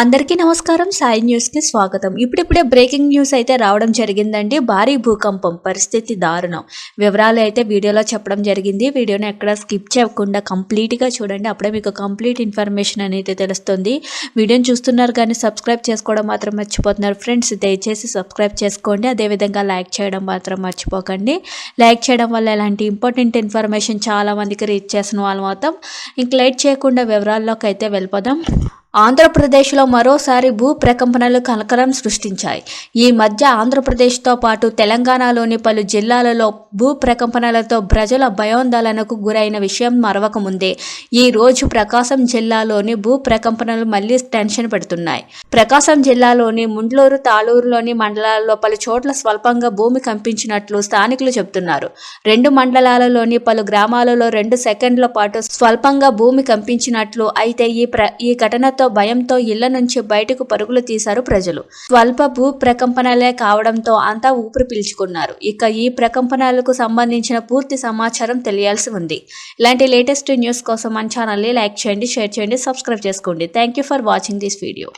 అందరికీ నమస్కారం. సాయి న్యూస్కి స్వాగతం. ఇప్పుడిప్పుడే బ్రేకింగ్ న్యూస్ అయితే రావడం జరిగిందండి. భారీ భూకంపం పరిస్థితి దారుణం. వివరాలు అయితే వీడియోలో చెప్పడం జరిగింది. వీడియోని ఎక్కడ స్కిప్ చేయకుండా కంప్లీట్గా చూడండి. అప్పుడే మీకు కంప్లీట్ ఇన్ఫర్మేషన్ అనేది తెలుస్తుంది. వీడియోని చూస్తున్నారు కానీ సబ్స్క్రైబ్ చేసుకోవడం మాత్రం మర్చిపోతున్నారు. ఫ్రెండ్స్ దయచేసి సబ్స్క్రైబ్ చేసుకోండి. అదేవిధంగా లైక్ చేయడం మాత్రం మర్చిపోకండి. లైక్ చేయడం వల్ల ఎలాంటి ఇంపార్టెంట్ ఇన్ఫర్మేషన్ చాలా మందికి రీచ్ చేసిన వాళ్ళు మొత్తం ఇంక లైట్ చేయకుండా వివరాల్లోకి అయితే వెళ్ళిపోదాం. ఆంధ్రప్రదేశ్లో మరోసారి భూ ప్రకంపనలు కలకలం సృష్టించాయి. ఈ మధ్య ఆంధ్రప్రదేశ్తో పాటు తెలంగాణలోని పలు జిల్లాలలో భూ ప్రకంపనలతో ప్రజల భయోందోళనకు గురైన విషయం మరవకముందే ఈ రోజు ప్రకాశం జిల్లాలోని భూ ప్రకంపనలు మళ్ళీ టెన్షన్ పెడుతున్నాయి. ప్రకాశం జిల్లాలోని ముండ్లూరు తాళూరులోని మండలాల్లో పలు చోట్ల స్వల్పంగా భూమి కంపించినట్లు స్థానికులు చెబుతున్నారు. రెండు మండలాలలోని పలు గ్రామాలలో రెండు సెకండ్ల పాటు స్వల్పంగా భూమి కంపించినట్లు అయితే ఈ ప్ర ఈ ఘటనతో భయంతో ఇళ్ళ నుంచి బయటకు పరుగులు తీశారు ప్రజలు. స్వల్ప భూ ప్రకంపనలే కావడంతో అంతా ఊపిరి పీల్చుకున్నారు. ఇక ఈ ప్రకంపనలకు సంబంధించిన పూర్తి సమాచారం తెలియాల్సి ఉంది. ఇలాంటి లేటెస్ట్ న్యూస్ కోసం మన ఛానల్ని లైక్ చేయండి షేర్ చేయండి సబ్స్క్రైబ్ చేసుకోండి. Thank you for watching this video